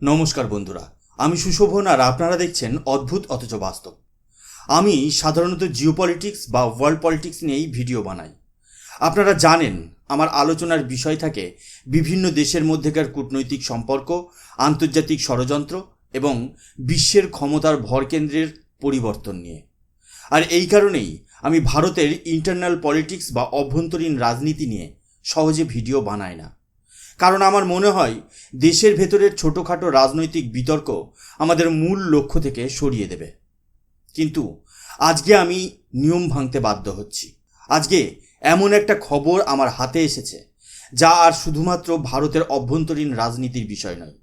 নমস্কার বন্ধুরা, আমি সুশোভন আর আপনারা দেখছেন অদ্ভুত অথচ বাস্তব। আমি সাধারণত জিওপলিটিক্স বা ওয়ার্ল্ড পলিটিক্স নিয়েই ভিডিও বানাই। আপনারা জানেন, আমার আলোচনার বিষয় থাকে বিভিন্ন দেশের মধ্যেকার কূটনৈতিক সম্পর্ক, আন্তর্জাতিক ষড়যন্ত্র এবং বিশ্বের ক্ষমতার ভরকেন্দ্রের পরিবর্তন নিয়ে। আর এই কারণেই আমি ভারতের ইন্টারনাল পলিটিক্স বা অভ্যন্তরীণ রাজনীতি নিয়ে সহজে ভিডিও বানাই না। কারণ আমার মনে হয় দেশের ভেতরের ছোটোখাটো রাজনৈতিক বিতর্ক আমাদের মূল লক্ষ্য থেকে সরিয়ে দেবে। কিন্তু আজকে আমি নিয়ম ভাঙতে বাধ্য হচ্ছি। আজকে এমন একটা খবর আমার হাতে এসেছে যা আর শুধুমাত্র ভারতের অভ্যন্তরীণ রাজনীতির বিষয় নয়।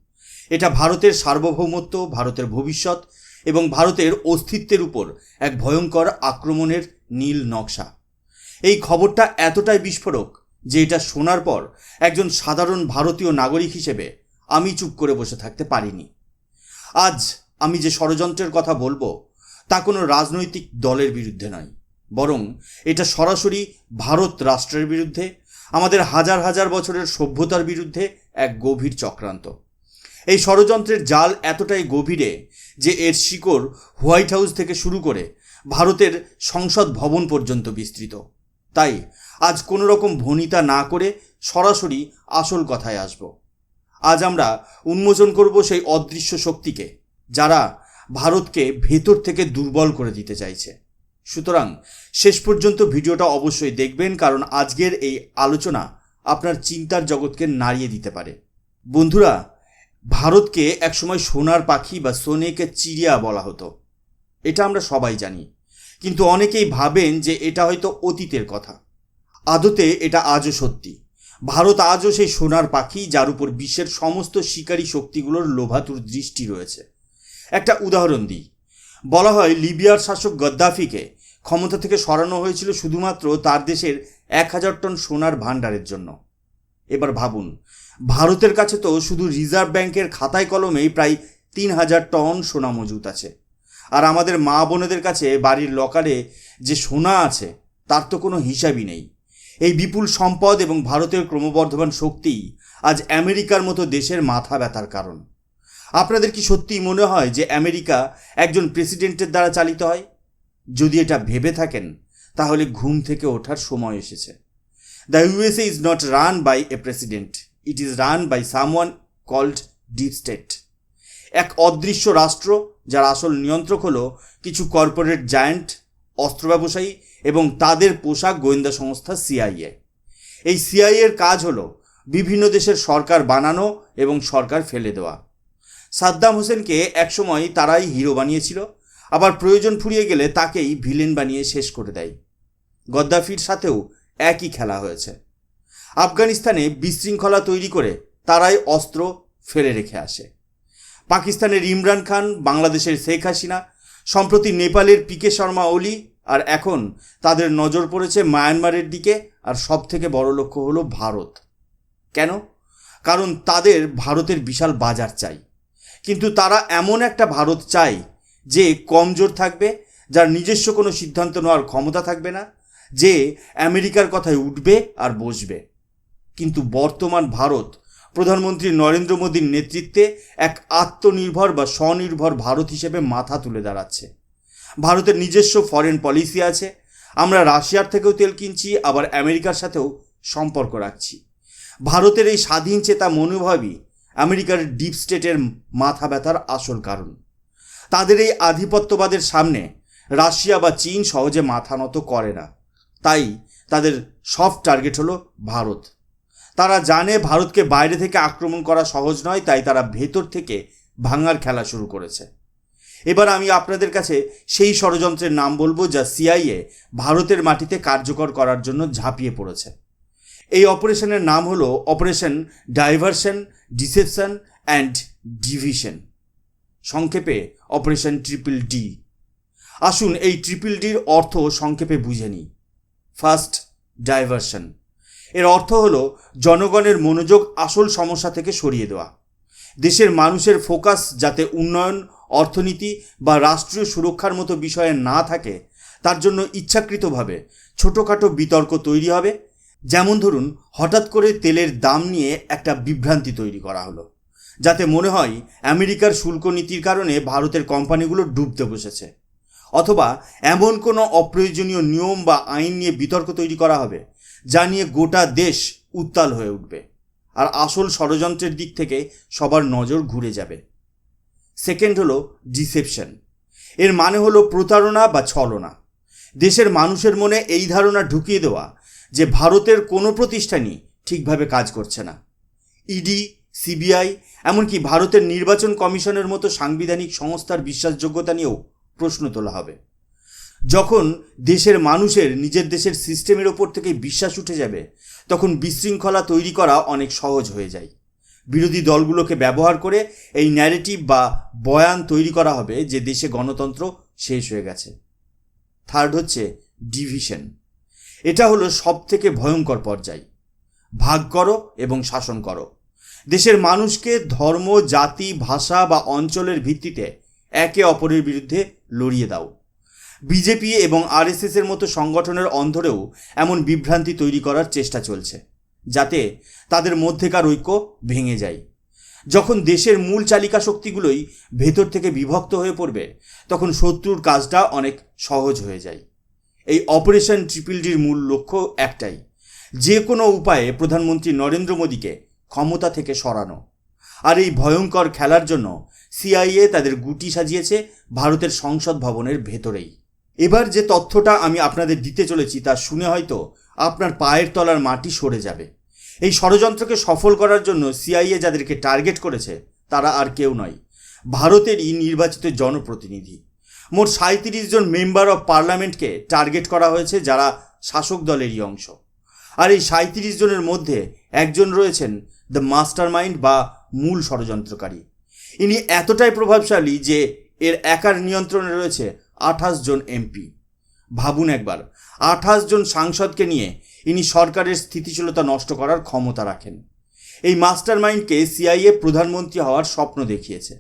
এটা ভারতের সার্বভৌমত্ব, ভারতের ভবিষ্যৎ এবং ভারতের অস্তিত্বের উপর এক ভয়ঙ্কর আক্রমণের নীল নকশা। এই খবরটা এতটাই বিস্ফোরক যে এটা শোনার পর একজন সাধারণ ভারতীয় নাগরিক হিসেবে আমি চুপ করে বসে থাকতে পারিনি। আজ আমি যে ষড়যন্ত্রের কথা বলব, তা কোনো রাজনৈতিক দলের বিরুদ্ধে নয়, বরং এটা সরাসরি ভারত রাষ্ট্রের বিরুদ্ধে, আমাদের হাজার হাজার বছরের সভ্যতার বিরুদ্ধে এক গভীর চক্রান্ত। এই ষড়যন্ত্রের জাল এতটাই গভীরে যে এর শিকড় হোয়াইট হাউস থেকে শুরু করে ভারতের সংসদ ভবন পর্যন্ত বিস্তৃত। তাই আজ কোনো রকম ভনিতা না করে সরাসরি আসল কথায় আসব। আজ আমরা উন্মোচন করব সেই অদৃশ্য শক্তিকে, যারা ভারতকে ভেতর থেকে দুর্বল করে দিতে চাইছে। সুতরাং শেষ পর্যন্ত ভিডিওটা অবশ্যই দেখবেন, কারণ আজকের এই আলোচনা আপনার চিন্তার জগৎকে নাড়িয়ে দিতে পারে। বন্ধুরা, ভারতকে একসময় সোনার পাখি বা সোনেকে চিড়িয়া বলা হতো। এটা আমরা সবাই জানি। কিন্তু অনেকেই ভাবেন যে এটা হয়তো অতীতের কথা। আদতে এটা আজও সত্যি। ভারত আজও সেই সোনার পাখি যার উপর বিশ্বের সমস্ত শিকারী শক্তিগুলোর লোভাতুর দৃষ্টি রয়েছে। একটা উদাহরণ দিই। বলা হয়, লিবিয়ার শাসক গদ্দাফিকে ক্ষমতা থেকে সরানো হয়েছিল শুধুমাত্র তার দেশের এক হাজার টন সোনার ভাণ্ডারের জন্য। এবার ভাবুন, ভারতের কাছে তো শুধু রিজার্ভ ব্যাংকের খাতায় কলমেই প্রায় তিন হাজার টন সোনা মজুত আছে। আর আমাদের মা বোনেদের কাছে বাড়ির লকারে যে সোনা আছে, তার তো কোনো হিসাবই নেই। এই বিপুল সম্পদ এবং ভারতের ক্রমবর্ধমান শক্তি আজ আমেরিকার মতো দেশের মাথা ব্যথার কারণ। আপনাদের কি সত্যিই মনে হয় যে আমেরিকা একজন প্রেসিডেন্টের দ্বারা চালিত হয়? যদি এটা ভেবে থাকেন, তাহলে ঘুম থেকে ওঠার সময় এসেছে। The USA is not run by a president it is run by someone called deep state এক অদৃশ্য রাষ্ট্র, যার আসল নিয়ন্ত্রক হলো কিছু কর্পোরেট জায়ান্ট অস্ত্র ব্যবসায়ী এবং তাদের পোশাক গোয়েন্দা সংস্থা সিআইএ। এই সিআইএর কাজ হলো বিভিন্ন দেশের সরকার বানানো এবং সরকার ফেলে দেওয়া। সাদ্দাম হোসেনকে একসময় তারাই হিরো বানিয়েছিল, আবার প্রয়োজন ফুরিয়ে গেলে তাকেই ভিলেন বানিয়ে শেষ করে দেয়। গদ্দাফির সাথেও একই খেলা হয়েছে। আফগানিস্তানে বিশৃঙ্খলা তৈরি করে তারাই অস্ত্র ফেলে রেখে আসে। পাকিস্তানের ইমরান খান, বাংলাদেশের শেখ হাসিনা, সম্প্রতি নেপালের পিকে শর্মা, ওলি আর এখন তাদের নজর পড়েছে মায়ানমারের দিকে, আর সব থেকে বড় লক্ষ্য হলো ভারত। কেন? কারণ তাদের ভারতের বিশাল বাজার চাই। কিন্তু তারা এমন একটা ভারত চাই যে কমজোর থাকবে, যার নিজস্ব কোনো সিদ্ধান্ত নেওয়ার ক্ষমতা থাকবে না, যে আমেরিকার কথায় উঠবে আর বসবে। কিন্তু বর্তমান ভারত, প্রধানমন্ত্রী নরেন্দ্র মোদীর নেতৃত্বে এক আত্মনির্ভর বা স্বনির্ভর ভারত হিসেবে মাথা তুলে দাঁড়াচ্ছে। ভারতের নিজস্ব ফরেন পলিসি আছে। আমরা রাশিয়ার থেকেও তেল কিনছি, আবার আমেরিকার সাথেও সম্পর্ক রাখছি। ভারতের এই স্বাধীন চেতা মনোভাবই আমেরিকার ডিপ স্টেটের মাথা ব্যথার আসল কারণ। তাদের এই আধিপত্যবাদের সামনে রাশিয়া বা চীন সহজে মাথা নত করে না। তাই তাদের সফট টার্গেট হলো ভারত। তারা জানে ভারতকে বাইরে থেকে আক্রমণ করা সহজ নয়, তাই তারা ভেতর থেকে ভাঙার খেলা শুরু করেছে। এবার আমি আপনাদের কাছে সেই ষড়যন্ত্রের নাম বলব যা সিআইএ ভারতের মাটিতে কার্যকর করার জন্য ঝাঁপিয়ে পড়েছে। এই অপারেশনের নাম হলো operation diversion, deception and division. সংক্ষেপে অপারেশন ট্রিপল ডি। আসুন এই ট্রিপল ডির অর্থ সংক্ষেপে বুঝে নিই। First, diversion. এর অর্থ হলো জনগণের মনোযোগ আসল সমস্যা থেকে সরিয়ে দেওয়া। দেশের মানুষের ফোকাস যাতে উন্নয়ন অর্থনীতি বা রাষ্ট্রীয় সুরক্ষার মতো বিষয়ে না থাকে, তার জন্য ইচ্ছাকৃতভাবে ছোটোখাটো বিতর্ক তৈরি হবে। যেমন ধরুন, হঠাৎ করে তেলের দাম নিয়ে একটা বিভ্রান্তি তৈরি করা হলো, যাতে মনে হয় আমেরিকার শুল্ক নীতির কারণে ভারতের কোম্পানিগুলো ডুবতে বসেছে। অথবা এমন কোনো অপ্রয়োজনীয় নিয়ম বা আইন নিয়ে বিতর্ক তৈরি করা হবে, যা নিয়ে গোটা দেশ উত্তাল হয়ে উঠবে। আর আসল ষড়যন্ত্রের দিক থেকে সবার নজর ঘুরে যাবে। সেকেন্ড হলো ডিসেপশন এর মানে হলো প্রতারণা বা ছলনা। দেশের মানুষের মনে এই ধারণা ঢুকিয়ে দেওয়া যে ভারতের কোনো প্রতিষ্ঠানই ঠিকভাবে কাজ করছে না। ইডি সিবিআই এমনকি ভারতের নির্বাচন কমিশনের মতো সাংবিধানিক সংস্থার বিশ্বাসযোগ্যতা নিয়েও প্রশ্ন তোলা হবে। যখন দেশের মানুষের নিজের দেশের সিস্টেমের ওপর থেকে বিশ্বাস উঠে যাবে, তখন বিশৃঙ্খলা তৈরি করা অনেক সহজ হয়ে যায়। বিরোধী দলগুলোকে ব্যবহার করে এই ন্যারেটিভ বা বয়ান তৈরি করা হবে যে দেশে গণতন্ত্র শেষ হয়ে গেছে। থার্ড হচ্ছে ডিভিশন এটা হলো সব থেকে ভয়ঙ্কর পর্যায়। ভাগ করো এবং শাসন করো। দেশের মানুষকে ধর্ম, জাতি, ভাষা বা অঞ্চলের ভিত্তিতে একে অপরের বিরুদ্ধে লড়িয়ে দাও। বিজেপি এবং আরএসএস এর মতো সংগঠনের অন্ধরেও এমন বিভ্রান্তি তৈরি করার চেষ্টা চলছে। যাতে তাদের মধ্যেকার ঐক্য ভেঙে যায়। যখন দেশের মূল চালিকা শক্তিগুলোই ভেতর থেকে বিভক্ত হয়ে পড়বে, তখন শত্রুর কাজটা অনেক সহজ হয়ে যায়। এই অপারেশন ট্রিপল ডির মূল লক্ষ্য একটাই, যে কোনো উপায়ে প্রধানমন্ত্রী নরেন্দ্র মোদীকে ক্ষমতা থেকে সরানো। আর এই ভয়ঙ্কর খেলার জন্য সিআইএ তাদের গুটি সাজিয়েছে ভারতের সংসদ ভবনের ভেতরেই। এবার যে তথ্যটা আমি আপনাদের দিতে চলেছি তা শুনে হয়তো আপনার পায়ের তলার মাটি সরে যাবে। এই ষড়যন্ত্রকে সফল করার জন্য সিআইএ যাদেরকে টার্গেট করেছে, তারা আর কেউ নয়। ভারতেরই নির্বাচিত জনপ্রতিনিধি। মোট সাঁত্রিশ জন মেম্বার অফ পার্লামেন্টকে টার্গেট করা হয়েছে, যারা শাসক দলেরই অংশ। আর এই সাঁত্রিশ জনের মধ্যে একজন রয়েছেন দ্য মাস্টার মাইন্ড বা মূল ষড়যন্ত্রকারী। ইনি এতটাই প্রভাবশালী যে এর একার নিয়ন্ত্রণে রয়েছে আঠাশ জন এমপি। ভাবুন একবার, আঠাশ জন সাংসদকে নিয়ে ইনি সরকারের স্থিতিশীলতা নষ্ট করার ক্ষমতা রাখেন। এই মাস্টার মাইন্ডকে সিআইএ প্রধানমন্ত্রী হওয়ার স্বপ্ন দেখিয়েছে।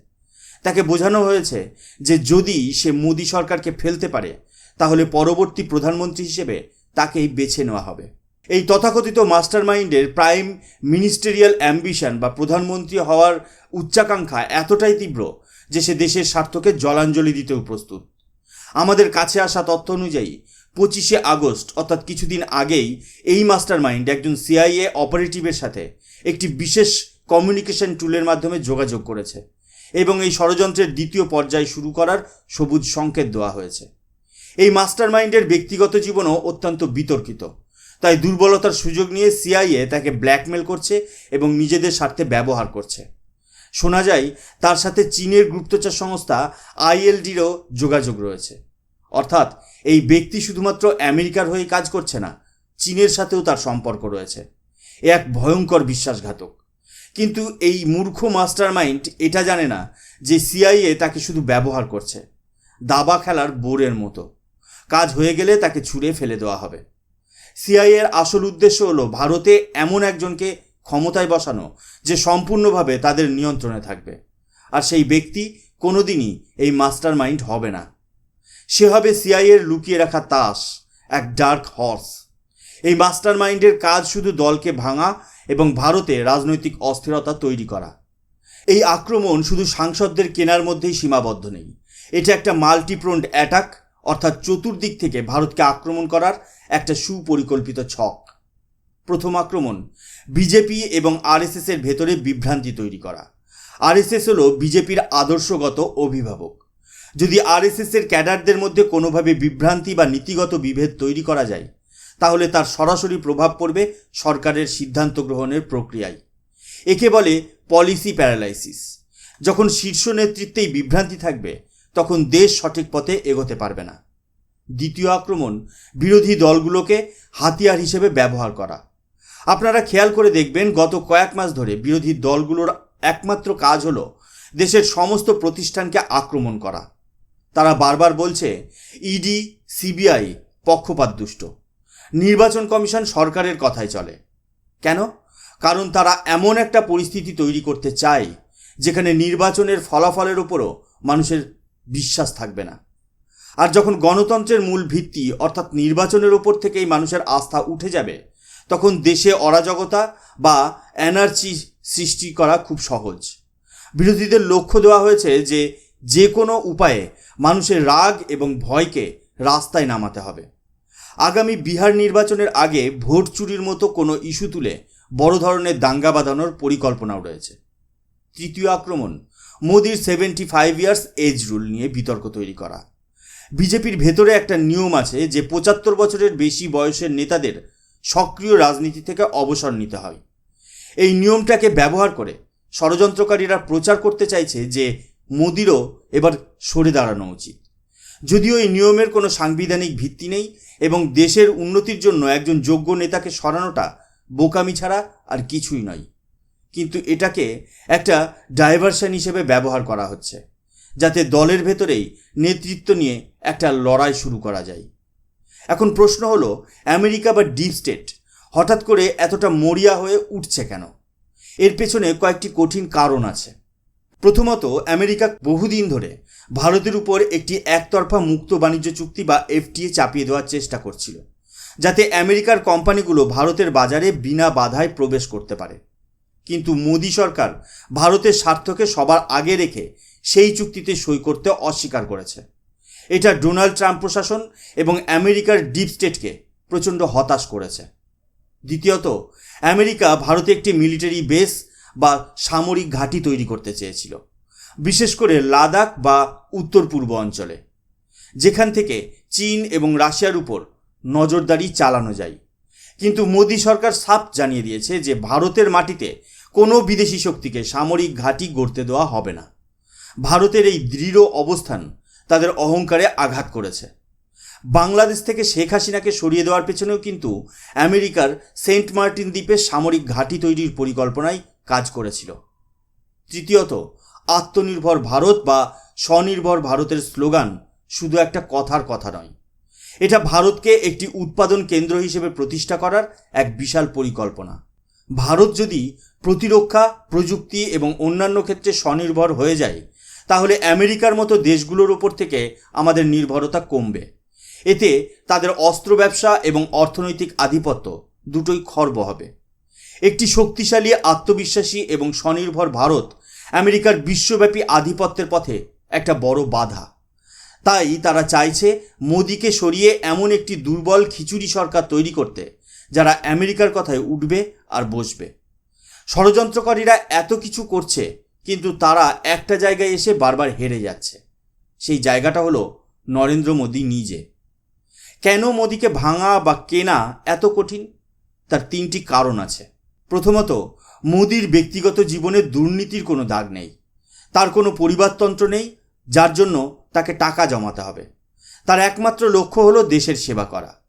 তাকে বোঝানো হয়েছে যে যদি সে মোদী সরকারকে ফেলতে পারে, তাহলে পরবর্তী প্রধানমন্ত্রী হিসেবে তাকেই বেছে নেওয়া হবে। এই তথাকথিত মাস্টার মাইন্ডের প্রাইম মিনিস্টেরিয়াল অ্যাম্বিশন বা প্রধানমন্ত্রী হওয়ার উচ্চাকাঙ্ক্ষা এতটাই তীব্র যে সে দেশের স্বার্থকে জলাঞ্জলি দিতেও প্রস্তুত। আমাদের কাছে আসা তথ্য অনুযায়ী পঁচিশে আগস্ট, অর্থাৎ কিছুদিন আগেই এই মাস্টার মাইন্ড একজন সিআইএ অপারেটিভের সাথে একটি বিশেষ কমিউনিকেশন টুলের মাধ্যমে যোগাযোগ করেছে এবং এই ষড়যন্ত্রের দ্বিতীয় পর্যায় শুরু করার সবুজ সংকেত দেওয়া হয়েছে। এই মাস্টার মাইন্ডের ব্যক্তিগত জীবনও অত্যন্ত বিতর্কিত। তাই দুর্বলতার সুযোগ নিয়ে সিআইএ তাকে ব্ল্যাকমেল করছে এবং নিজেদের স্বার্থে ব্যবহার করছে। শোনা যায়, তার সাথে চীনের গুপ্তচর সংস্থা আইএলডিরও যোগাযোগ রয়েছে। অর্থাৎ এই ব্যক্তি শুধুমাত্র আমেরিকার হয়ে কাজ করছে না, চীনের সাথেও তার সম্পর্ক রয়েছে। এ এক ভয়ঙ্কর বিশ্বাসঘাতক। কিন্তু এই মূর্খ মাস্টার মাইন্ড এটা জানে না যে সিআইএ তাকে শুধু ব্যবহার করছে, দাবা খেলার বোরের মতো। কাজ হয়ে গেলে তাকে ছুঁড়ে ফেলে দেওয়া হবে। সিআইএর আসল উদ্দেশ্য হলো ভারতে এমন একজনকে ক্ষমতায় বসানো যে সম্পূর্ণভাবে তাদের নিয়ন্ত্রণে থাকবে। আর সেই ব্যক্তি কোনোদিনই এই মাস্টার মাইন্ড হবে না। সে হবে সিআইএর লুকিয়ে রাখা তাস, এক ডার্ক হর্স এই মাস্টার মাইন্ডের কাজ শুধু দলকে ভাঙা এবং ভারতে রাজনৈতিক অস্থিরতা তৈরি করা। এই আক্রমণ শুধু সাংসদদের কেনার মধ্যেই সীমাবদ্ধ নেই। এটা একটা মাল্টিপ্রোন্ড অ্যাটাক অর্থাৎ চতুর্দিক থেকে ভারতকে আক্রমণ করার একটা সুপরিকল্পিত ছক। প্রথম আক্রমণ বিজেপি এবং আরএসএস এর ভেতরে বিভ্রান্তি তৈরি করা। আরএসএস হলো বিজেপির আদর্শগত অভিভাবক। যদি আরএসএস এর ক্যাডারদের মধ্যে কোনোভাবে বিভ্রান্তি বা নীতিগত বিভেদ তৈরি করা যায়, তাহলে তার সরাসরি প্রভাব পড়বে সরকারের সিদ্ধান্ত গ্রহণের প্রক্রিয়ায়। একে বলে পলিসি প্যারালাইসিস। যখন শীর্ষ নেতৃত্বেই বিভ্রান্তি থাকবে, তখন দেশ সঠিক পথে এগোতে পারবে না। দ্বিতীয় আক্রমণ, বিরোধী দলগুলোকে হাতিয়ার হিসেবে ব্যবহার করা। আপনারা খেয়াল করে দেখবেন, গত কয়েক মাস ধরে বিরোধী দলগুলোর একমাত্র কাজ হলো দেশের সমস্ত প্রতিষ্ঠানকে আক্রমণ করা। তারা বারবার বলছে, ইডি, সিবিআই পক্ষপাত দুষ্ট। নির্বাচন কমিশন সরকারের কথাই চলে। কেন? কারণ তারা এমন একটা পরিস্থিতি তৈরি করতে চায়, যেখানে নির্বাচনের ফলাফলের উপরও মানুষের বিশ্বাস থাকবে না। আর যখন গণতন্ত্রের মূল ভিত্তি, অর্থাৎ নির্বাচনের ওপর থেকেই মানুষের আস্থা উঠে যাবে, তখন দেশে অরাজকতা বা এনার্জি সৃষ্টি করা খুব সহজ। বিরোধীদের লক্ষ্য দেওয়া হয়েছে যে যে কোনো উপায়ে মানুষের রাগ এবং ভয়কে রাস্তায় নামাতে হবে। আগামী বিহার নির্বাচনের আগে ভোট চুরির মতো কোনো ইস্যু তুলে বড় ধরনের দাঙ্গা বাঁধানোর পরিকল্পনাও রয়েছে। তৃতীয় আক্রমণ, মোদির seventy five years age rule নিয়ে বিতর্ক তৈরি করা। বিজেপির ভেতরে একটা নিয়ম আছে যে পঁচাত্তর বছরের বেশি বয়সের নেতাদের সক্রিয় রাজনীতি থেকে অবসর নিতে হয়। এই নিয়মটাকে ব্যবহার করে ষড়যন্ত্রকারীরা প্রচার করতে চাইছে যে মোদিরও এবার সরে দাঁড়ানো উচিত। যদিও এই নিয়মের কোনো সাংবিধানিক ভিত্তি নেই এবং দেশের উন্নতির জন্য একজন যোগ্য নেতাকে সরানোটা বোকামি ছাড়া আর কিছুই নয়। কিন্তু এটাকে একটা ডাইভারশন হিসেবে ব্যবহার করা হচ্ছে, যাতে দলের ভেতরেই নেতৃত্ব নিয়ে একটা লড়াই শুরু করা যায়। এখন প্রশ্ন হলো, আমেরিকা বা ডিপ স্টেট হঠাৎ করে এতটা মরিয়া হয়ে উঠছে কেন? এর পেছনে কয়েকটি কঠিন কারণ আছে। প্রথমত আমেরিকা বহুদিন ধরে ভারতের উপর একটি একতরফা মুক্ত বাণিজ্য চুক্তি বা এফটিএ চাপিয়ে দেওয়ার চেষ্টা করছিল, যাতে আমেরিকার কোম্পানিগুলো ভারতের বাজারে বিনা বাধায় প্রবেশ করতে পারে। কিন্তু মোদী সরকার ভারতের স্বার্থকে সবার আগে রেখে সেই চুক্তিতে সই করতে অস্বীকার করেছে। এটা ডোনাল্ড ট্রাম্প প্রশাসন এবং আমেরিকার ডিপ স্টেটকে প্রচণ্ড হতাশ করেছে। দ্বিতীয়ত, আমেরিকা ভারতে একটি মিলিটারি বেস বা সামরিক ঘাঁটি তৈরি করতে চেয়েছিল, বিশেষ করে লাদাখ বা উত্তর পূর্ব অঞ্চলে, যেখান থেকে চীন এবং রাশিয়ার উপর নজরদারি চালানো যায়। কিন্তু মোদী সরকার সাফ জানিয়ে দিয়েছে যে ভারতের মাটিতে কোনো বিদেশি শক্তিকে সামরিক ঘাঁটি গড়তে দেওয়া হবে না। ভারতের এই দৃঢ় অবস্থান তাদের অহংকারে আঘাত করেছে। বাংলাদেশ থেকে শেখ হাসিনাকে সরিয়ে দেওয়ার পেছনেও কিন্তু আমেরিকার সেন্ট মার্টিন দ্বীপে সামরিক ঘাঁটি তৈরির পরিকল্পনায় কাজ করেছিল। তৃতীয়ত, আত্মনির্ভর ভারত বা স্বনির্ভর ভারতের স্লোগান শুধু একটা কথার কথা নয়। এটা ভারতকে একটি উৎপাদন কেন্দ্র হিসেবে প্রতিষ্ঠা করার এক বিশাল পরিকল্পনা। ভারত যদি প্রতিরক্ষা, প্রযুক্তি এবং অন্যান্য ক্ষেত্রে স্বনির্ভর হয়ে যায়, তাহলে আমেরিকার মতো দেশগুলোর ওপর থেকে আমাদের নির্ভরতা কমবে। এতে তাদের অস্ত্র ব্যবসা এবং অর্থনৈতিক আধিপত্য দুটোই খর্ব হবে। একটি শক্তিশালী আত্মবিশ্বাসী এবং স্বনির্ভর ভারত আমেরিকার বিশ্বব্যাপী আধিপত্যের পথে একটা বড় বাধা। তাই তারা চাইছে মোদিকে সরিয়ে এমন একটি দুর্বল খিচুড়ি সরকার তৈরি করতে, যারা আমেরিকার কথায় উঠবে আর বসবে। ষড়যন্ত্রকারীরা এত কিছু করছে, কিন্তু তারা একটা জায়গায় এসে বারবার হেরে যাচ্ছে। সেই জায়গাটা হলো নরেন্দ্র মোদী নিজে। কেন মোদিকে ভাঙা বা কেনা এত কঠিন? তার তিনটি কারণ আছে। প্রথমত, মোদির ব্যক্তিগত জীবনে দুর্নীতির কোনো দাগ নেই। তার কোনো পরিবারতন্ত্র নেই, যার জন্য তাকে টাকা জমাতে হবে। তার একমাত্র লক্ষ্য হলো দেশের সেবা করা।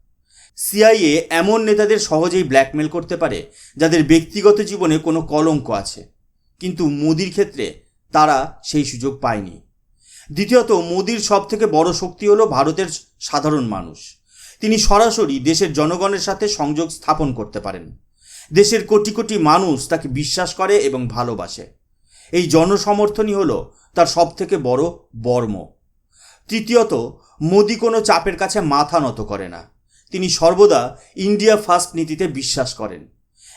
সিআইএ এমন নেতাদের সহজেই ব্ল্যাকমেল করতে পারে, যাদের ব্যক্তিগত জীবনে কোনো কলঙ্ক আছে। কিন্তু মোদির ক্ষেত্রে তারা সেই সুযোগ পায়নি। দ্বিতীয়ত, মোদির সব থেকে বড় শক্তি হলো ভারতের সাধারণ মানুষ। তিনি সরাসরি দেশের জনগণের সাথে সংযোগ স্থাপন করতে পারেন। দেশের কোটি কোটি মানুষ তাকে বিশ্বাস করে এবং ভালোবাসে। এই জনসমর্থনই হল তার সব থেকে বড় বর্ম। তৃতীয়ত, মোদি কোনো চাপের কাছে মাথা নত করে না। তিনি সর্বদা ইন্ডিয়া ফার্স্ট নীতিতে বিশ্বাস করেন।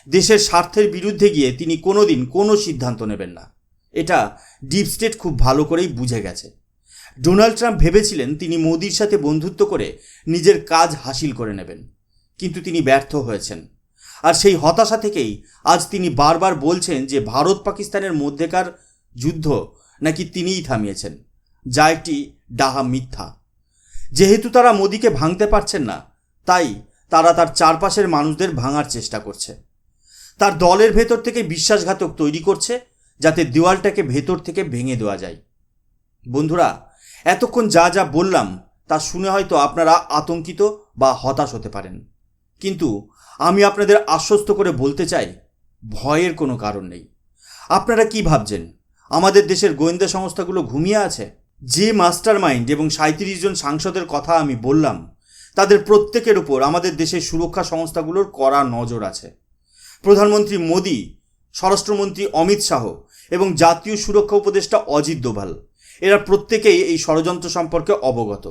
দেশের স্বার্থের বিরুদ্ধে গিয়ে তিনি কোনোদিন কোনো সিদ্ধান্ত নেবেন না। এটা ডিপ স্টেট খুব ভালো করেই বুঝে গেছে। ডোনাল্ড ট্রাম্প ভেবেছিলেন তিনি মোদির সাথে বন্ধুত্ব করে নিজের কাজ হাসিল করে নেবেন। কিন্তু তিনি ব্যর্থ হয়েছেন। আর সেই হতাশা থেকেই আজ তিনি বারবার বলছেন যে ভারত পাকিস্তানের মধ্যেকার যুদ্ধ নাকি তিনিই থামিয়েছেন, যা একটি ডাহা মিথ্যা। যেহেতু তারা মোদিকে ভাঙতে পারছেন না, তাই তারা তার চারপাশের মানুষদের ভাঙার চেষ্টা করছে। তার দলের ভেতর থেকে বিশ্বাসঘাতক তৈরি করছে, যাতে দেওয়ালটাকে ভেতর থেকে ভেঙে দেওয়া যায়। বন্ধুরা, এতক্ষণ যা যা বললাম, তা শুনে হয়তো আপনারা আতঙ্কিত বা হতাশ হতে পারেন। কিন্তু আমি আপনাদের আশ্বস্ত করে বলতে চাই, ভয়ের কোনো কারণ নেই। আপনারা কি ভাবছেন? আমাদের দেশের গোয়েন্দা সংস্থাগুলো ঘুমিয়ে আছে? যে মাস্টার মাইন্ড এবং সাঁত্রিশ জন সাংসদের কথা আমি বললাম, তাদের প্রত্যেকের উপর আমাদের দেশের সুরক্ষা সংস্থাগুলোর কড়া নজর আছে। প্রধানমন্ত্রী মোদী, স্বরাষ্ট্রমন্ত্রী অমিত শাহ এবং জাতীয় সুরক্ষা উপদেষ্টা অজিত দোভাল, এরা প্রত্যেকেই এই ষড়যন্ত্র সম্পর্কে অবগত।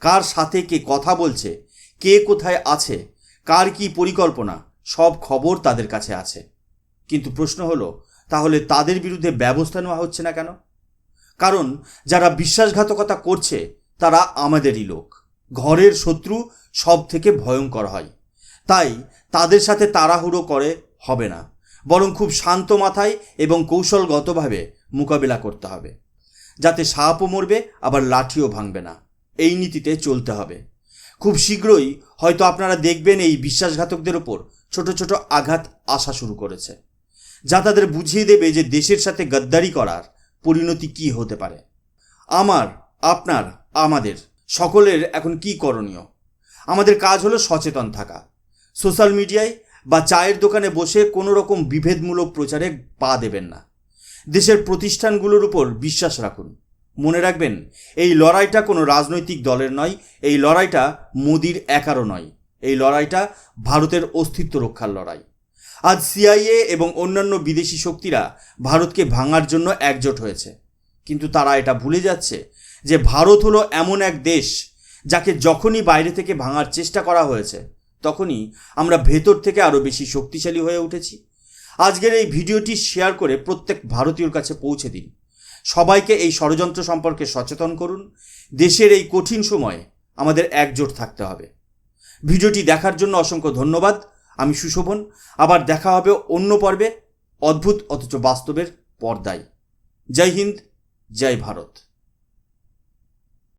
কার সাথে কে কথা বলছে, কে কোথায় আছে কার কি পরিকল্পনা? সব খবর তাদের কাছে আছে। কিন্তু প্রশ্ন হলো, তাহলে তাদের বিরুদ্ধে ব্যবস্থা নেওয়া হচ্ছে না কেন? কারণ যারা বিশ্বাসঘাতকতা করছে, তারা আমাদেরই লোক। ঘরের শত্রু সব থেকে ভয়ঙ্কর হয়। তাই তাদের সাথে তাড়াহুড়ো করে হবে না। বরং খুব শান্ত মাথায় এবং কৌশলগতভাবে মোকাবিলা করতে হবে। যাতে সাপও মরবে, আবার লাঠিও ভাঙবে না। এই নীতিতে চলতে হবে। খুব শীঘ্রই হয়তো আপনারা দেখবেন এই বিশ্বাসঘাতকদের ওপর ছোট ছোট আঘাত আসা শুরু করেছে। যা তাদের বুঝিয়ে দেবে যে দেশের সাথে গদ্দারি করার পরিণতি কি হতে পারে। আমার, আপনার, আমাদের, সকলের এখন কি করণীয়? আমাদের কাজ হলো সচেতন থাকা। সোশ্যাল মিডিয়ায় বা চায়ের দোকানে বসে কোনো রকম বিভেদমূলক প্রচারে পা দেবেন না। দেশের প্রতিষ্ঠানগুলোর উপর বিশ্বাস রাখুন। মনে রাখবেন, এই লড়াইটা কোনো রাজনৈতিক দলের নয়, এই লড়াইটা মোদির একারও নয়, এই লড়াইটা ভারতের অস্তিত্ব রক্ষার লড়াই। আজ সিআইএ এবং অন্যান্য বিদেশি শক্তিরা ভারতকে ভাঙার জন্য একজোট হয়েছে, কিন্তু তারা এটা ভুলে যাচ্ছে যে ভারত হলো এমন এক দেশ যাকে যখনই বাইরে থেকে ভাঙার চেষ্টা করা হয়েছে, তখনই আমরা ভেতর থেকে আরও বেশি শক্তিশালী হয়ে উঠেছি। আজকের এই ভিডিওটি শেয়ার করে প্রত্যেক ভারতীয়র কাছে পৌঁছে দিন। সবাইকে এই ষড়যন্ত্র সম্পর্কে সচেতন করুন। দেশের এই কঠিন সময়ে আমাদের একজোট থাকতে হবে। ভিডিওটি দেখার জন্য অসংখ্য ধন্যবাদ। আমি সুশোভন। আবার দেখা হবে অন্য পর্বে, অদ্ভুত অথচ বাস্তবের পর্দায়। জয় হিন্দ, জয় ভারত।